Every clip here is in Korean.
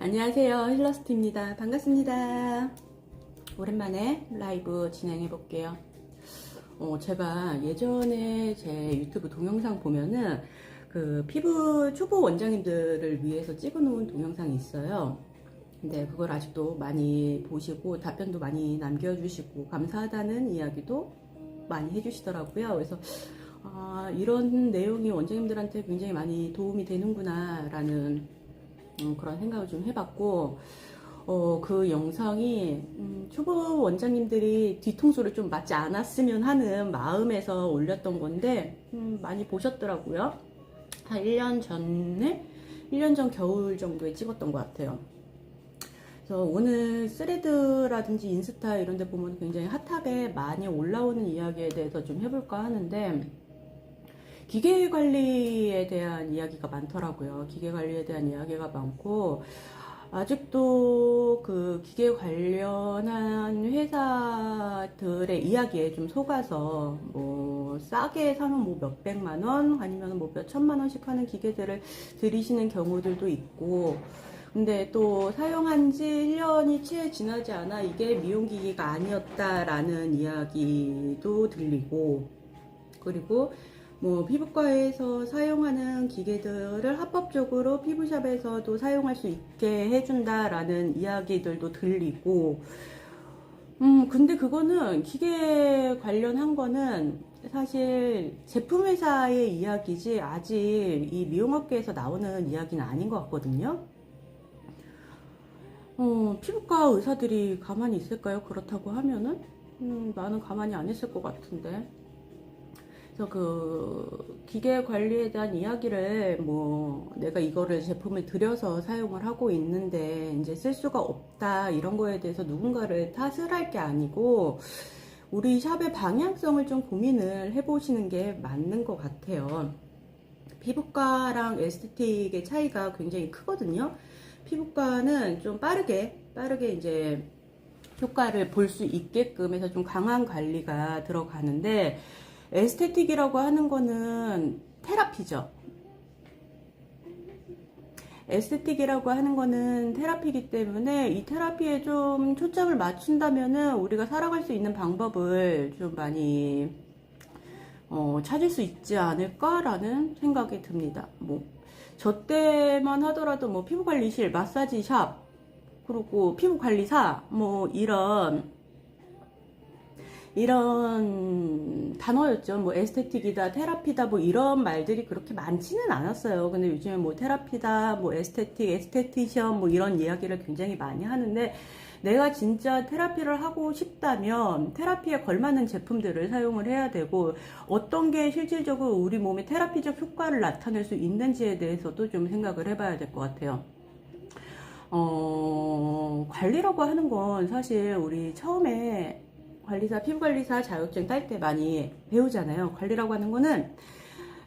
안녕하세요. 힐러스트입니다. 반갑습니다. 오랜만에 라이브 진행해 볼게요. 어, 제가 예전에 제 유튜브 동영상 보면은 그 피부 초보 원장님들을 위해서 찍어 놓은 동영상이 있어요. 근데 그걸 아직도 많이 보시고 답변도 많이 남겨주시고 감사하다는 이야기도 많이 해주시더라고요. 그래서 아, 이런 내용이 원장님들한테 굉장히 많이 도움이 되는구나 라는 음, 그런 생각을 좀 해봤고 어, 그 영상이 음, 초보 원장님들이 뒤통수를 좀 맞지 않았으면 하는 마음에서 올렸던 건데 음, 많이 보셨더라고요. 한 1년 전에 1년 전 겨울 정도에 찍었던 것 같아요. 그래서 오늘 스레드라든지 인스타 이런 데 보면 굉장히 핫하게 많이 올라오는 이야기에 대해서 좀 해볼까 하는데 기계 관리에 대한 이야기가 많더라고요. 기계 관리에 대한 이야기가 많고 아직도 그 기계 관련한 회사들의 이야기에 좀 속아서 뭐 싸게 사면 뭐 몇백만 원 아니면 뭐 몇천만 원씩 하는 기계들을 들이시는 경우들도 있고 근데 또 사용한 지 1년이 채 지나지 않아 이게 미용기기가 아니었다라는 이야기도 들리고 그리고 뭐 피부과에서 사용하는 기계들을 합법적으로 피부샵에서도 사용할 수 있게 해준다라는 이야기들도 들리고 음 근데 그거는 기계 관련한 거는 사실 제품 회사의 이야기지 아직 이 미용업계에서 나오는 이야기는 아닌 것 같거든요. 어, 피부과 의사들이 가만히 있을까요? 그렇다고 하면은 음, 나는 가만히 안 있을 것 같은데. 그래서 그 기계 관리에 대한 이야기를 뭐 내가 이거를 제품을 들여서 사용을 하고 있는데 이제 쓸 수가 없다 이런 거에 대해서 누군가를 탓을 할 게 아니고 우리 샵의 방향성을 좀 고민을 해보시는 게 맞는 것 같아요. 피부과랑 에스테틱의 차이가 굉장히 크거든요. 피부과는 좀 빠르게 빠르게 이제 효과를 볼 수 있게끔 해서 좀 강한 관리가 들어가는데 에스테틱이라고 하는 거는 테라피죠. 에스테틱이라고 하는 거는 테라피이기 때문에 이 테라피에 좀 초점을 맞춘다면은 우리가 살아갈 수 있는 방법을 좀 많이 어, 찾을 수 있지 않을까라는 생각이 듭니다. 뭐, 저 때만 하더라도 뭐 피부관리실, 마사지샵, 그리고 피부관리사, 뭐 이런 이런 단어였죠. 뭐 에스테틱이다, 테라피다, 뭐 이런 말들이 그렇게 많지는 않았어요. 근데 요즘에 뭐 테라피다, 뭐 에스테틱, 에스테티션 뭐 이런 이야기를 굉장히 많이 하는데 내가 진짜 테라피를 하고 싶다면 테라피에 걸맞는 제품들을 사용을 해야 되고 어떤 게 실질적으로 우리 몸에 테라피적 효과를 나타낼 수 있는지에 대해서도 좀 생각을 해봐야 될 것 같아요. 어, 관리라고 하는 건 사실 우리 처음에 관리사, 피부관리사 자격증 딸 때 많이 배우잖아요. 관리라고 하는 거는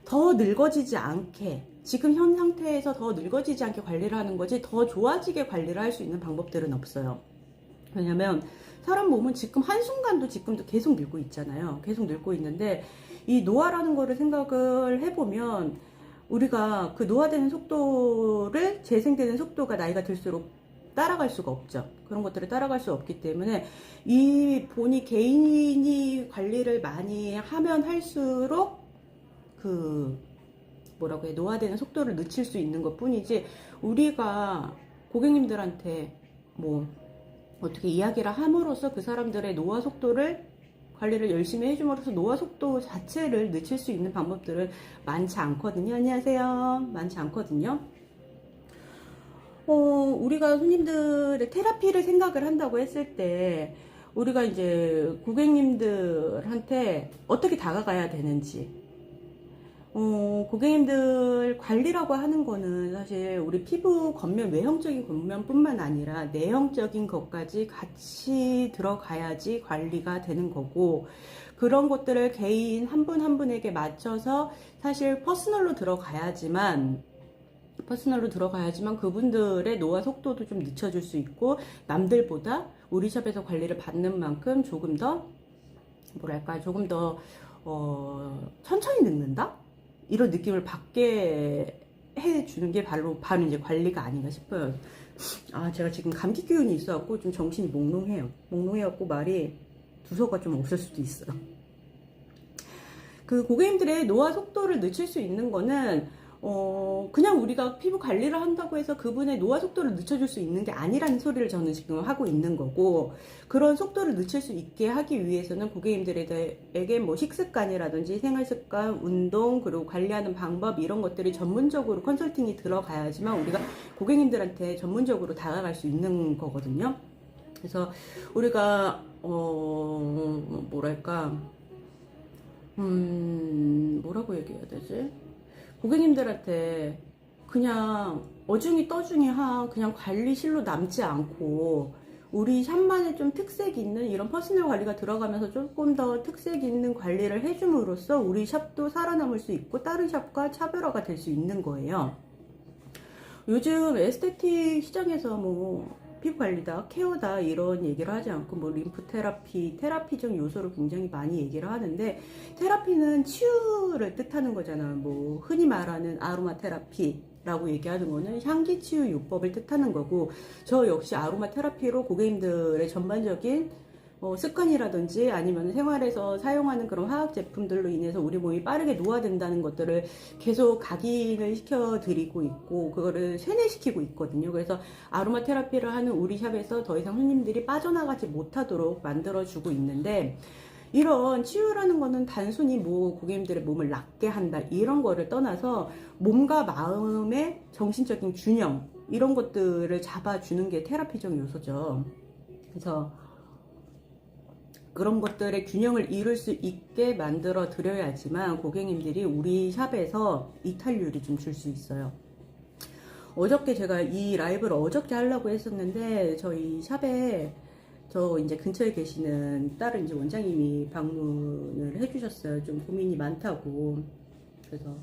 더 늙어지지 않게, 지금 현 상태에서 더 늙어지지 않게 관리를 하는 거지, 더 좋아지게 관리를 할 수 있는 방법들은 없어요. 왜냐면, 사람 몸은 지금 한순간도 지금도 계속 늙고 있잖아요. 계속 늙고 있는데, 이 노화라는 거를 생각을 해보면, 우리가 그 노화되는 속도를, 재생되는 속도가 나이가 들수록 따라갈 수가 없죠. 그런 것들을 따라갈 수 없기 때문에 이 본이 개인이 관리를 많이 하면 할수록 그 뭐라고 해 노화되는 속도를 늦출 수 있는 것 뿐이지 우리가 고객님들한테 뭐 어떻게 이야기를 함으로써 그 사람들의 노화 속도를 관리를 열심히 해줌으로써 노화 속도 자체를 늦출 수 있는 방법들은 많지 않거든요. 안녕하세요. 많지 않거든요. 어, 우리가 손님들의 테라피를 생각을 한다고 했을 때, 우리가 이제 고객님들한테 어떻게 다가가야 되는지, 어, 고객님들 관리라고 하는 거는 사실 우리 피부 겉면, 외형적인 겉면뿐만 아니라 내형적인 것까지 같이 들어가야지 관리가 되는 거고, 그런 것들을 개인 한 분한 분에게 맞춰서 사실 퍼스널로 들어가야지만, 퍼스널로 들어가야지만 그분들의 노화 속도도 좀 늦춰줄 수 있고 남들보다 우리 샵에서 관리를 받는 만큼 조금 더 뭐랄까 조금 더 어, 천천히 늙는다 이런 느낌을 받게 해주는 게 바로 바로 이제 관리가 아닌가 싶어요. 아 제가 지금 감기 기운이 있어갖고 좀 정신이 몽롱해요. 몽롱해갖고 말이 두서가 좀 없을 수도 있어요. 그 고객님들의 노화 속도를 늦출 수 있는 거는 어 그냥 우리가 피부 관리를 한다고 해서 그분의 노화 속도를 늦춰줄 수 있는 게 아니라는 소리를 저는 지금 하고 있는 거고 그런 속도를 늦출 수 있게 하기 위해서는 고객님들에게 뭐 식습관이라든지 생활습관, 운동 그리고 관리하는 방법 이런 것들이 전문적으로 컨설팅이 들어가야지만 우리가 고객님들한테 전문적으로 다가갈 수 있는 거거든요. 그래서 우리가 어 뭐랄까 음, 뭐라고 얘기해야 되지? 고객님들한테 그냥 어중이 떠중이 한 그냥 관리실로 남지 않고 우리 샵만의 좀 특색 있는 이런 퍼스널 관리가 들어가면서 조금 더 특색 있는 관리를 해줌으로써 우리 샵도 살아남을 수 있고 다른 샵과 차별화가 될 수 있는 거예요. 요즘 에스테틱 시장에서 뭐 피부 관리다, 케어다 이런 얘기를 하지 않고 뭐 림프 테라피, 테라피적 요소를 굉장히 많이 얘기를 하는데 테라피는 치유를 뜻하는 거잖아. 뭐 흔히 말하는 아로마 테라피 라고 얘기하는 거는 향기 치유 요법을 뜻하는 거고 저 역시 아로마 테라피로 고객님들의 전반적인 어, 습관이라든지 아니면 생활에서 사용하는 그런 화학 제품들로 인해서 우리 몸이 빠르게 노화된다는 것들을 계속 각인을 시켜드리고 있고 그거를 세뇌시키고 있거든요. 그래서 아로마 테라피를 하는 우리 샵에서 더 이상 손님들이 빠져나가지 못하도록 만들어주고 있는데 이런 치유라는 거는 단순히 뭐 고객님들의 몸을 낫게 한다 이런 거를 떠나서 몸과 마음의 정신적인 균형 이런 것들을 잡아주는 게 테라피적 요소죠. 그래서 그런 것들의 균형을 이룰 수 있게 만들어 드려야지만 고객님들이 우리 샵에서 이탈률이 좀 줄 수 있어요. 어저께 제가 이 라이브를 어저께 하려고 했었는데 저희 샵에 저 이제 근처에 계시는 다른 이제 원장님이 방문을 해주셨어요. 좀 고민이 많다고. 그래서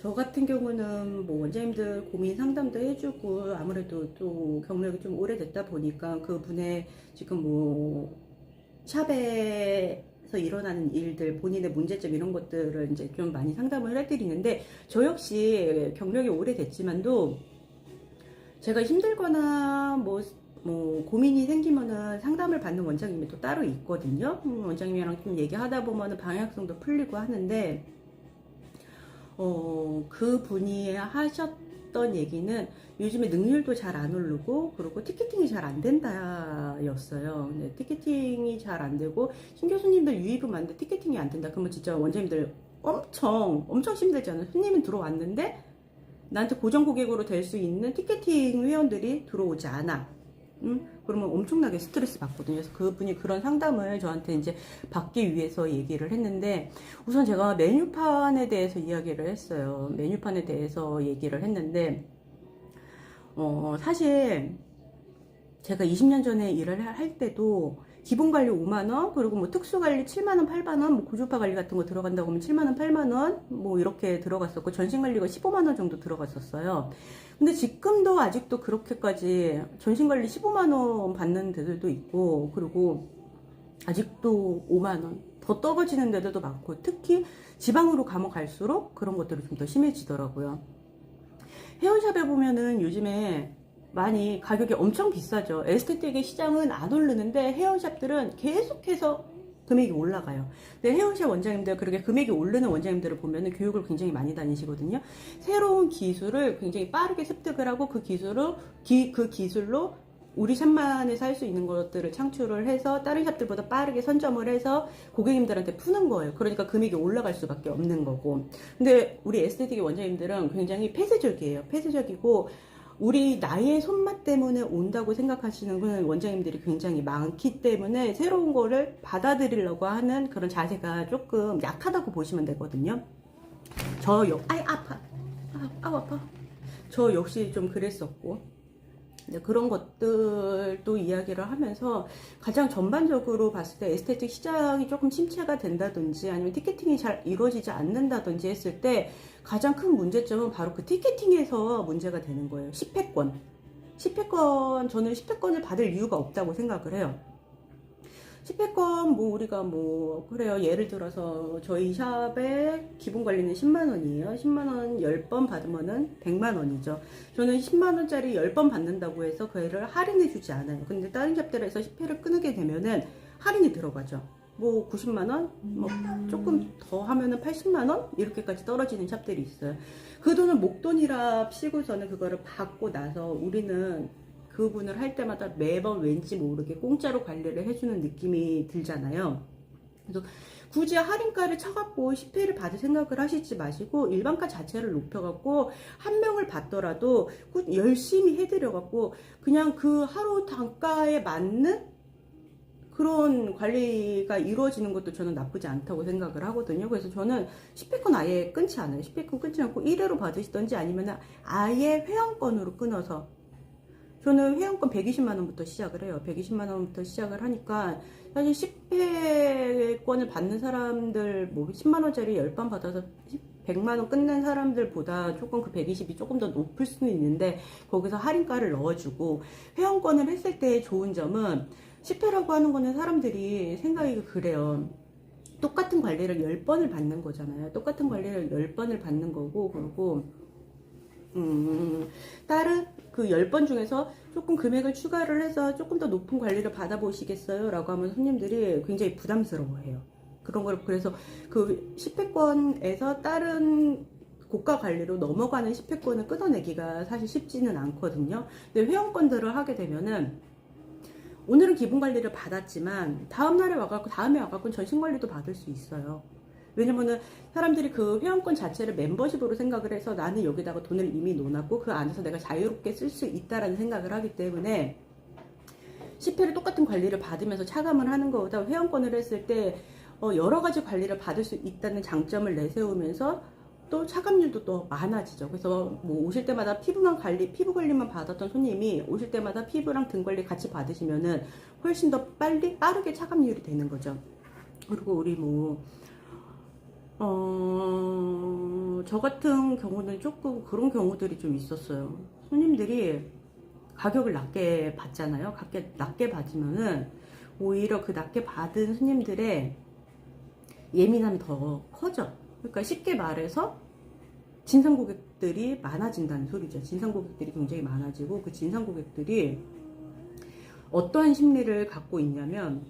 저 같은 경우는 뭐 원장님들 고민 상담도 해주고 아무래도 또 경력이 좀 오래됐다 보니까 그분의 지금 뭐 샵에서 일어나는 일들, 본인의 문제점 이런 것들을 이제 좀 많이 상담을 해드리는데 저 역시 경력이 오래됐지만도 제가 힘들거나 뭐, 뭐 고민이 생기면은 상담을 받는 원장님이 또 따로 있거든요. 음, 원장님이랑 좀 얘기하다 보면은 방향성도 풀리고 하는데 어, 그 분이 하셨 던 얘기는 요즘에 능률도 잘 안 오르고 그리고 티켓팅이 잘 안 된다였어요. 네, 티켓팅이 잘 안 되고 신 교수님들 유입은 많은데 티켓팅이 안 된다. 그러면 진짜 원장님들 엄청 엄청 힘들잖아요. 손님은 들어왔는데 나한테 고정 고객으로 될 수 있는 티켓팅 회원들이 들어오지 않아. 음? 그러면 엄청나게 스트레스 받거든요. 그래서 그분이 그런 상담을 저한테 이제 받기 위해서 얘기를 했는데 우선 제가 메뉴판에 대해서 이야기를 했어요. 메뉴판에 대해서 얘기를 했는데 어, 사실 제가 20년 전에 일을 할 때도 기본 관리 5만 원, 그리고 뭐 특수 관리 7만 원, 8만 원, 뭐 고주파 관리 같은 거 들어간다고 하면 7만 원, 8만 원, 뭐 이렇게 들어갔었고 전신 관리가 15만 원 정도 들어갔었어요. 근데 지금도 아직도 그렇게까지 전신 관리 15만 원 받는 데들도 있고, 그리고 아직도 5만 원 더 떨어지는 데들도 많고, 특히 지방으로 가면 갈수록 그런 것들이 좀 더 심해지더라고요. 헤어샵에 보면은 요즘에 많이 가격이 엄청 비싸죠. 에스테틱의 시장은 안 오르는데 헤어샵들은 계속해서 금액이 올라가요. 근데 헤어샵 원장님들 그렇게 금액이 오르는 원장님들을 보면은 교육을 굉장히 많이 다니시거든요. 새로운 기술을 굉장히 빠르게 습득을 하고 그 기술로 기, 그 기술로 우리 샵만에서 할 수 있는 것들을 창출을 해서 다른 샵들보다 빠르게 선점을 해서 고객님들한테 푸는 거예요. 그러니까 금액이 올라갈 수밖에 없는 거고. 근데 우리 에스테틱의 원장님들은 굉장히 폐쇄적이에요. 폐쇄적이고 우리 나의 손맛 때문에 온다고 생각하시는 원장님들이 굉장히 많기 때문에 새로운 거를 받아들이려고 하는 그런 자세가 조금 약하다고 보시면 되거든요. 저 역, 아이 아파, 아, 아 아파. 저 역시 좀 그랬었고. 네, 그런 것들도 이야기를 하면서 가장 전반적으로 봤을 때 에스테틱 시장이 조금 침체가 된다든지 아니면 티켓팅이 잘 이루어지지 않는다든지 했을 때 가장 큰 문제점은 바로 그 티켓팅에서 문제가 되는 거예요. 10회권. 10회권, 저는 10회권을 받을 이유가 없다고 생각을 해요. 10회권 뭐 우리가 뭐 그래요. 예를 들어서 저희 샵의 기본 관리는 10만 원이에요. 10만 원 10번 받으면은 100만 원이죠. 저는 10만 원짜리 10번 받는다고 해서 그 애를 할인해 주지 않아요. 근데 다른 샵들에서 10회를 끊게 되면은 할인이 들어가죠. 뭐 90만 원, 뭐 조금 더 하면은 80만 원? 이렇게까지 떨어지는 샵들이 있어요. 그 돈은 목돈이라 치고서는 그거를 받고 나서 우리는 그분을 할 때마다 매번 왠지 모르게 공짜로 관리를 해주는 느낌이 들잖아요. 그래서 굳이 할인가를 쳐갖고 10회를 받을 생각을 하시지 마시고 일반가 자체를 높여갖고 한 명을 받더라도 꾸- 열심히 해드려갖고 그냥 그 하루 단가에 맞는 그런 관리가 이루어지는 것도 저는 나쁘지 않다고 생각을 하거든요. 그래서 저는 10회권 아예 끊지 않아요. 10회권 끊지 않고 1회로 받으시던지 아니면 아예 회원권으로 끊어서 저는 회원권 120만 원부터 시작을 해요. 120만 원부터 시작을 하니까 사실 10회권을 받는 사람들 뭐 10만 원짜리 10번 받아서 100만 원 끝낸 사람들보다 조금 그 120이 조금 더 높을 수는 있는데 거기서 할인가를 넣어주고 회원권을 했을 때 좋은 점은 10회라고 하는 거는 사람들이 생각이 그래요. 똑같은 관리를 10번을 받는 거잖아요. 똑같은 관리를 10번을 받는 거고, 그리고, 음, 다른 그 10번 중에서 조금 금액을 추가를 해서 조금 더 높은 관리를 받아보시겠어요? 라고 하면 손님들이 굉장히 부담스러워 해요. 그런 걸, 그래서 그 10회권에서 다른 고가 관리로 넘어가는 10회권을 끊어내기가 사실 쉽지는 않거든요. 근데 회원권들을 하게 되면은 오늘은 기본 관리를 받았지만 다음 날에 와갖고 다음에 와갖고 전신 관리도 받을 수 있어요. 왜냐면은 사람들이 그 회원권 자체를 멤버십으로 생각을 해서 나는 여기다가 돈을 이미 놓았고 그 안에서 내가 자유롭게 쓸 수 있다라는 생각을 하기 때문에 10회를 똑같은 관리를 받으면서 차감을 하는 것보다 회원권을 했을 때 어, 여러 가지 관리를 받을 수 있다는 장점을 내세우면서 또 차감률도 또 많아지죠. 그래서 뭐 오실 때마다 피부만 관리, 피부 관리만 받았던 손님이 오실 때마다 피부랑 등 관리 같이 받으시면은 훨씬 더 빨리 빠르게 차감률이 되는 거죠. 그리고 우리 뭐 어, 저 같은 경우는 조금 그런 경우들이 좀 있었어요. 손님들이 가격을 낮게 받잖아요. 낮게, 낮게 받으면은 오히려 그 낮게 받은 손님들의 예민함이 더 커져. 그러니까 쉽게 말해서 진상 고객들이 많아진다는 소리죠. 진상 고객들이 굉장히 많아지고 그 진상 고객들이 어떠한 심리를 갖고 있냐면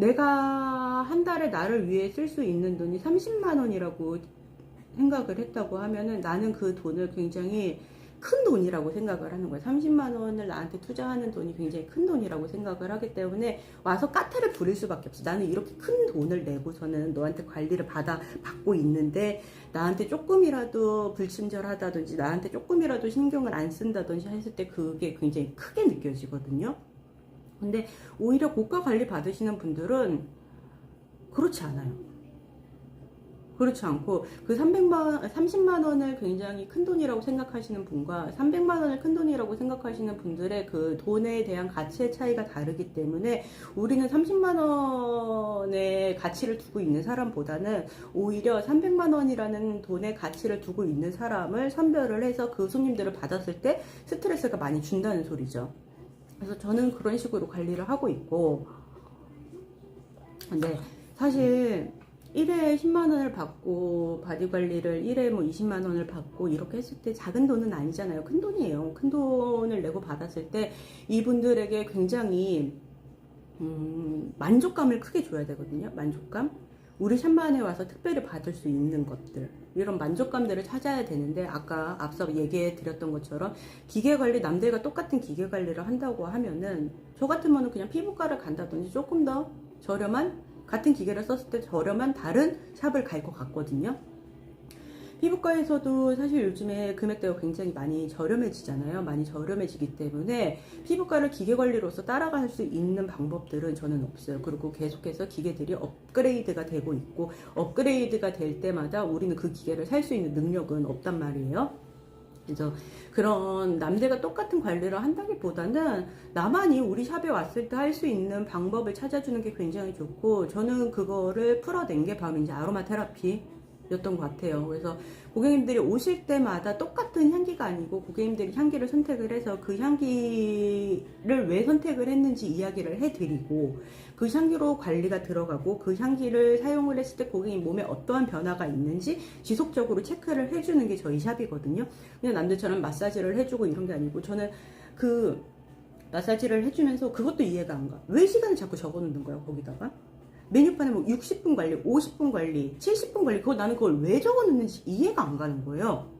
내가 한 달에 나를 위해 쓸 수 있는 돈이 30만 원이라고 생각을 했다고 하면은 나는 그 돈을 굉장히 큰 돈이라고 생각을 하는 거예요. 30만 원을 나한테 투자하는 돈이 굉장히 큰 돈이라고 생각을 하기 때문에 와서 까탈을 부릴 수밖에 없어. 나는 이렇게 큰 돈을 내고서는 너한테 관리를 받아 받고 있는데 나한테 조금이라도 불친절하다든지 나한테 조금이라도 신경을 안 쓴다든지 했을 때 그게 굉장히 크게 느껴지거든요. 근데 오히려 고가 관리 받으시는 분들은 그렇지 않아요. 그렇지 않고 그 300만 30만 원을 굉장히 큰 돈이라고 생각하시는 분과 300만 원을 큰 돈이라고 생각하시는 분들의 그 돈에 대한 가치의 차이가 다르기 때문에 우리는 30만 원의 가치를 두고 있는 사람보다는 오히려 300만 원이라는 돈의 가치를 두고 있는 사람을 선별을 해서 그 손님들을 받았을 때 스트레스가 많이 준다는 소리죠. 그래서 저는 그런 식으로 관리를 하고 있고 근데 사실 1회에 10만 원을 받고 바디 관리를 1회에 뭐 20만 원을 받고 이렇게 했을 때 작은 돈은 아니잖아요. 큰 돈이에요. 큰 돈을 내고 받았을 때 이분들에게 굉장히 음, 만족감을 크게 줘야 되거든요. 만족감. 우리 샵만에 와서 특별히 받을 수 있는 것들 이런 만족감들을 찾아야 되는데 아까 앞서 얘기해 드렸던 것처럼 기계 관리 남들과 똑같은 기계 관리를 한다고 하면은 저 같으면은 그냥 피부과를 간다든지 조금 더 저렴한 같은 기계를 썼을 때 저렴한 다른 샵을 갈 것 같거든요. 피부과에서도 사실 요즘에 금액대가 굉장히 많이 저렴해지잖아요. 많이 저렴해지기 때문에 피부과를 기계 관리로서 따라갈 수 있는 방법들은 저는 없어요. 그리고 계속해서 기계들이 업그레이드가 되고 있고 업그레이드가 될 때마다 우리는 그 기계를 살 수 있는 능력은 없단 말이에요. 그래서 그런 남들과 똑같은 관리를 한다기보다는 나만이 우리 샵에 왔을 때 할 수 있는 방법을 찾아주는 게 굉장히 좋고 저는 그거를 풀어낸 게 바로 이제 아로마 테라피 였던 것 같아요. 그래서 고객님들이 오실 때마다 똑같은 향기가 아니고 고객님들이 향기를 선택을 해서 그 향기를 왜 선택을 했는지 이야기를 해드리고 그 향기로 관리가 들어가고 그 향기를 사용을 했을 때 고객님 몸에 어떠한 변화가 있는지 지속적으로 체크를 해주는 게 저희 샵이거든요. 그냥 남들처럼 마사지를 해주고 이런 게 아니고 저는 그 마사지를 해주면서 그것도 이해가 안 가. 왜 시간을 자꾸 적어놓는 거야 거기다가? 메뉴판에 뭐 60분 관리, 50분 관리, 70분 관리, 그거 나는 그걸 왜 적어 놓는지 이해가 안 가는 거예요.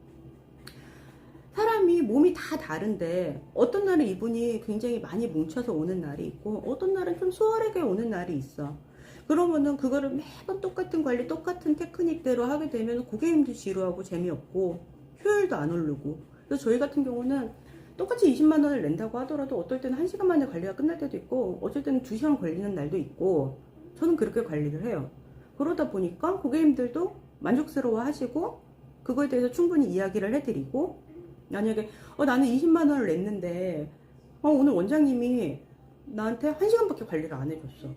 사람이 몸이 다 다른데 어떤 날은 이분이 굉장히 많이 뭉쳐서 오는 날이 있고 어떤 날은 좀 수월하게 오는 날이 있어. 그러면은 그거를 매번 똑같은 관리, 똑같은 테크닉대로 하게 되면 고객님도 지루하고 재미없고 효율도 안 오르고. 그래서 저희 같은 경우는 똑같이 20만 원을 낸다고 하더라도 어떨 때는 1시간 만에 관리가 끝날 때도 있고 어쩔 때는 2시간 걸리는 날도 있고 저는 그렇게 관리를 해요. 그러다 보니까 고객님들도 만족스러워 하시고 그거에 대해서 충분히 이야기를 해드리고 만약에 어, 나는 20만 원을 냈는데 어, 오늘 원장님이 나한테 1시간밖에 관리를 안 해줬어.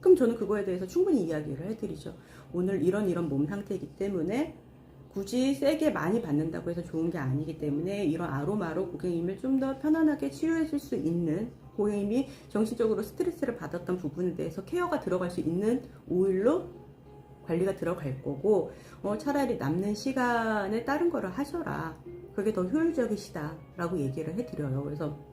그럼 저는 그거에 대해서 충분히 이야기를 해드리죠. 오늘 이런 이런 몸 상태이기 때문에 굳이 세게 많이 받는다고 해서 좋은 게 아니기 때문에 이런 아로마로 고객님을 좀 더 편안하게 치유해 줄수 있는 고객님이 정신적으로 스트레스를 받았던 부분에 대해서 케어가 들어갈 수 있는 오일로 관리가 들어갈 거고 어, 차라리 남는 시간에 다른 거를 하셔라. 그게 더 효율적이시다 라고 얘기를 해드려요. 그래서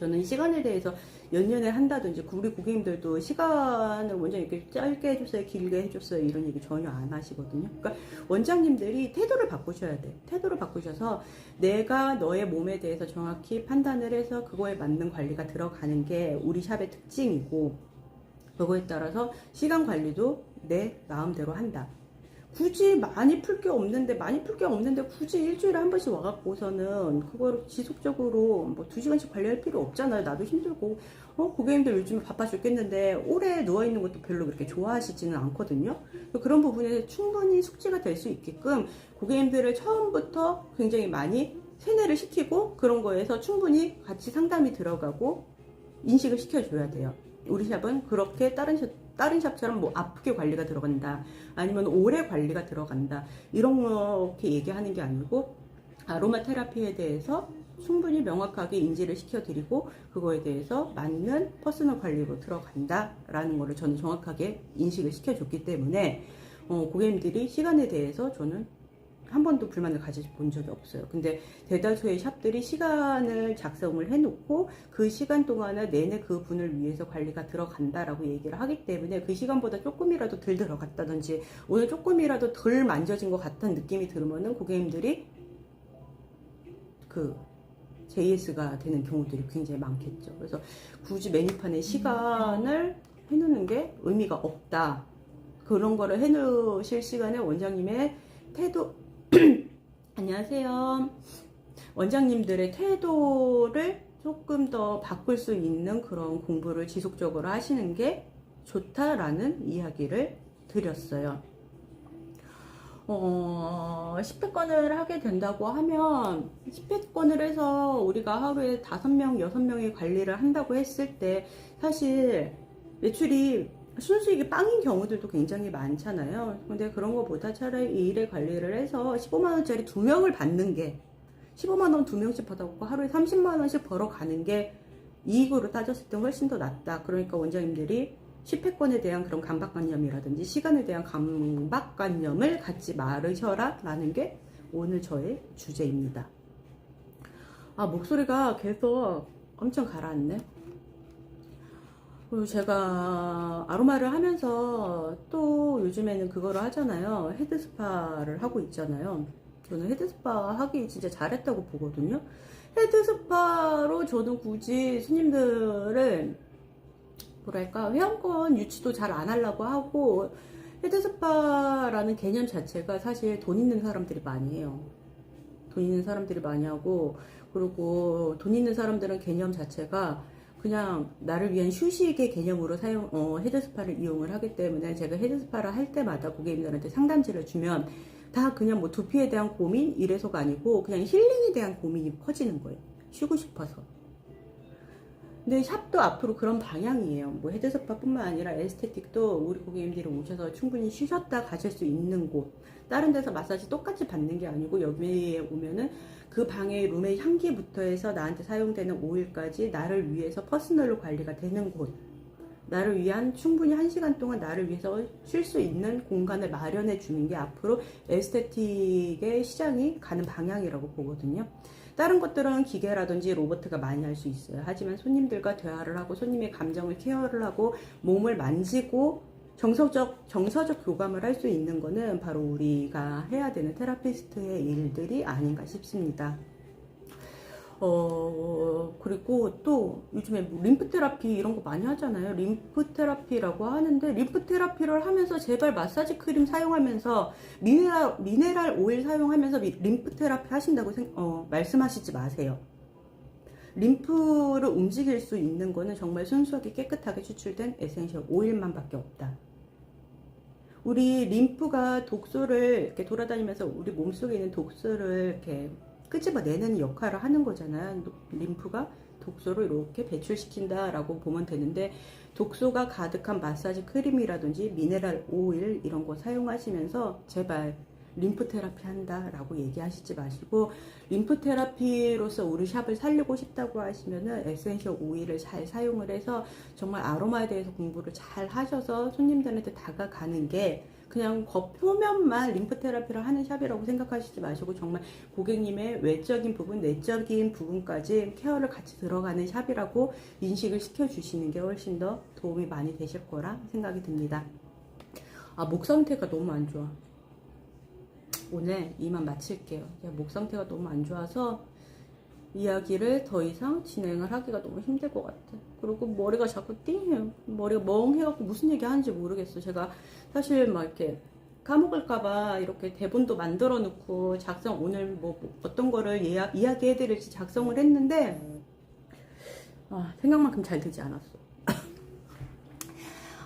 저는 시간에 대해서 연년에 한다든지 우리 고객님들도 시간을 원장님 이렇게 짧게 해줬어요 길게 해줬어요 이런 얘기 전혀 안 하시거든요. 그러니까 원장님들이 태도를 바꾸셔야 돼 태도를 바꾸셔서 내가 너의 몸에 대해서 정확히 판단을 해서 그거에 맞는 관리가 들어가는 게 우리 샵의 특징이고 그거에 따라서 시간 관리도 내 마음대로 한다 굳이 많이 풀 게 없는데 많이 풀 게 없는데 굳이 일주일에 한 번씩 와갖고서는 그걸 지속적으로 뭐 두 시간씩 관리할 필요 없잖아요. 나도 힘들고 어 고객님들 요즘에 바빠 죽겠는데 오래 누워 있는 것도 별로 그렇게 좋아하시지는 않거든요. 그런 부분에 충분히 숙지가 될 수 있게끔 고객님들을 처음부터 굉장히 많이 세뇌를 시키고 그런 거에서 충분히 같이 상담이 들어가고 인식을 시켜줘야 돼요. 우리 샵은 그렇게 다른 샵, 다른 샵처럼 뭐 아프게 관리가 들어간다. 아니면 오래 관리가 들어간다. 이렇게 얘기하는 게 아니고 아로마 테라피에 대해서 충분히 명확하게 인지를 시켜드리고 그거에 대해서 맞는 퍼스널 관리로 들어간다라는 거를 저는 정확하게 인식을 시켜줬기 때문에 어, 고객님들이 시간에 대해서 저는 한 번도 불만을 가져본 적이 없어요. 근데 대다수의 샵들이 시간을 작성을 해놓고 그 시간 동안에 내내 그 분을 위해서 관리가 들어간다라고 얘기를 하기 때문에 그 시간보다 조금이라도 덜 들어갔다든지 오늘 조금이라도 덜 만져진 것 같은 느낌이 들으면은 고객님들이 그 JS가 되는 경우들이 굉장히 많겠죠. 그래서 굳이 메뉴판에 시간을 해놓는 게 의미가 없다. 그런 거를 해놓으실 시간에 원장님의 태도, 안녕하세요. 원장님들의 태도를 조금 더 바꿀 수 있는 그런 공부를 지속적으로 하시는 게 좋다라는 이야기를 드렸어요. 어, 10회권을 하게 된다고 하면 10회권을 해서 우리가 하루에 5명, 6명의 관리를 한다고 했을 때 사실 매출이 순수익이 빵인 경우들도 굉장히 많잖아요. 근데 그런 것보다 차라리 이 일의 관리를 해서 15만원짜리 두 명을 받는 게 15만원 두 명씩 받아갖고 하루에 30만원씩 벌어가는 게 이익으로 따졌을 때 훨씬 더 낫다. 그러니까 원장님들이 10회권에 대한 그런 강박관념이라든지 시간에 대한 강박관념을 갖지 말으셔라 라는 게 오늘 저의 주제입니다. 아, 목소리가 계속 엄청 가라앉네. 그리고 제가 아로마를 하면서 또 요즘에는 그거를 하잖아요. 헤드스파를 하고 있잖아요. 저는 헤드스파 하기 진짜 잘했다고 보거든요. 헤드스파로 저는 굳이 스님들을 뭐랄까 회원권 유치도 잘 안 하려고 하고 헤드스파라는 개념 자체가 사실 돈 있는 사람들이 많이 해요. 돈 있는 사람들이 많이 하고 그리고 돈 있는 사람들은 개념 자체가 그냥 나를 위한 휴식의 개념으로 사용 어, 헤드스파를 이용을 하기 때문에 제가 헤드스파를 할 때마다 고객님들한테 상담지를 주면 다 그냥 뭐 두피에 대한 고민 이래서가 아니고 그냥 힐링에 대한 고민이 커지는 거예요. 쉬고 싶어서. 근데 샵도 앞으로 그런 방향이에요. 뭐 헤드스파뿐만 아니라 에스테틱도 우리 고객님들이 오셔서 충분히 쉬셨다 가실 수 있는 곳. 다른 데서 마사지 똑같이 받는 게 아니고 여기에 오면은 그 방의 룸의 향기부터 해서 나한테 사용되는 오일까지 나를 위해서 퍼스널로 관리가 되는 곳. 나를 위한 충분히 한 시간 동안 나를 위해서 쉴 수 있는 공간을 마련해 주는 게 앞으로 에스테틱의 시장이 가는 방향이라고 보거든요. 다른 것들은 기계라든지 로봇가 많이 할 수 있어요. 하지만 손님들과 대화를 하고 손님의 감정을 케어를 하고 몸을 만지고 정서적 정서적 교감을 할 수 있는 거는 바로 우리가 해야 되는 테라피스트의 일들이 아닌가 싶습니다. 어, 그리고 또 요즘에 뭐 림프 테라피 이런 거 많이 하잖아요. 림프 테라피라고 하는데 림프 테라피를 하면서 제발 마사지 크림 사용하면서 미네랄, 미네랄 오일 사용하면서 미- 림프 테라피 하신다고 생, 어, 말씀하시지 마세요. 림프를 움직일 수 있는 거는 정말 순수하게 깨끗하게 추출된 에센셜 오일만 밖에 없다. 우리 림프가 독소를 이렇게 돌아다니면서 우리 몸속에 있는 독소를 이렇게 끄집어내는 역할을 하는 거잖아요. 림프가 독소를 이렇게 배출시킨다라고 보면 되는데 독소가 가득한 마사지 크림이라든지 미네랄 오일 이런 거 사용하시면서 제발 림프 테라피 한다라고 얘기하시지 마시고 림프 테라피로서 우리 샵을 살리고 싶다고 하시면은 에센셜 오일을 잘 사용을 해서 정말 아로마에 대해서 공부를 잘 하셔서 손님들한테 다가가는 게 그냥 겉표면만 림프 테라피를 하는 샵이라고 생각하시지 마시고 정말 고객님의 외적인 부분, 내적인 부분까지 케어를 같이 들어가는 샵이라고 인식을 시켜주시는 게 훨씬 더 도움이 많이 되실 거라 생각이 듭니다. 아, 목 상태가 너무 안 좋아. 오늘 이만 마칠게요. 목 상태가 너무 안 좋아서 이야기를 더 이상 진행을 하기가 너무 힘들 것 같아. 그리고 머리가 자꾸 띵해요. 머리가 멍해갖고 무슨 얘기 하는지 모르겠어. 제가 사실 막 이렇게 까먹을까봐 이렇게 대본도 만들어 놓고 작성, 오늘 뭐, 뭐 어떤 거를 예약, 이야기해드릴지 작성을 했는데, 아, 생각만큼 잘 되지 않았어.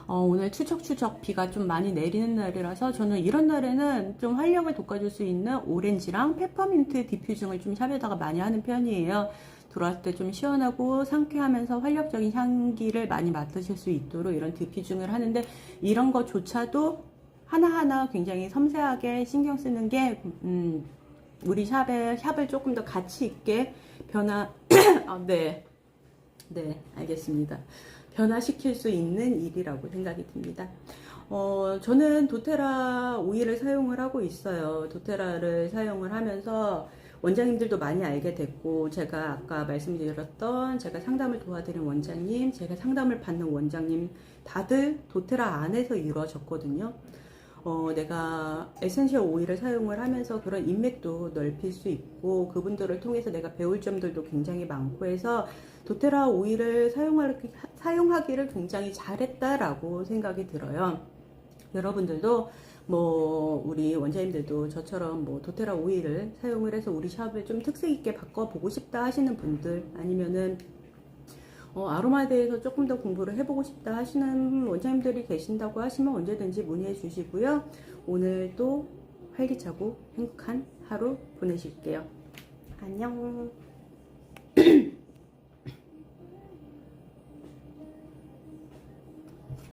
어, 오늘 추적추적 비가 좀 많이 내리는 날이라서 저는 이런 날에는 좀 활력을 돋궈줄 수 있는 오렌지랑 페퍼민트 디퓨징을 좀 샵에다가 많이 하는 편이에요. 들어왔을 때 좀 시원하고 상쾌하면서 활력적인 향기를 많이 맡으실 수 있도록 이런 디퓨징을 하는데 이런 것조차도 하나하나 굉장히 섬세하게 신경 쓰는 게 음, 우리 샵에 샵을 조금 더 가치 있게 변화 아, 네. 네, 알겠습니다. 변화시킬 수 있는 일이라고 생각이 듭니다. 어, 저는 도테라 오일을 사용을 하고 있어요. 도테라를 사용을 하면서 원장님들도 많이 알게 됐고, 제가 아까 말씀드렸던 제가 상담을 도와드린 원장님, 제가 상담을 받는 원장님, 다들 도테라 안에서 이루어졌거든요. 어, 내가 에센셜 오일을 사용을 하면서 그런 인맥도 넓힐 수 있고 그분들을 통해서 내가 배울 점들도 굉장히 많고 해서 도테라 오일을 사용할, 사용하기를 굉장히 잘했다라고 생각이 들어요. 여러분들도 뭐 우리 원장님들도 저처럼 뭐 도테라 오일을 사용을 해서 우리 샵을 좀 특색 있게 바꿔 보고 싶다 하시는 분들 아니면은 어, 아로마에 대해서 조금 더 공부를 해보고 싶다 하시는 원장님들이 계신다고 하시면 언제든지 문의해 주시고요. 오늘도 활기차고 행복한 하루 보내실게요. 안녕.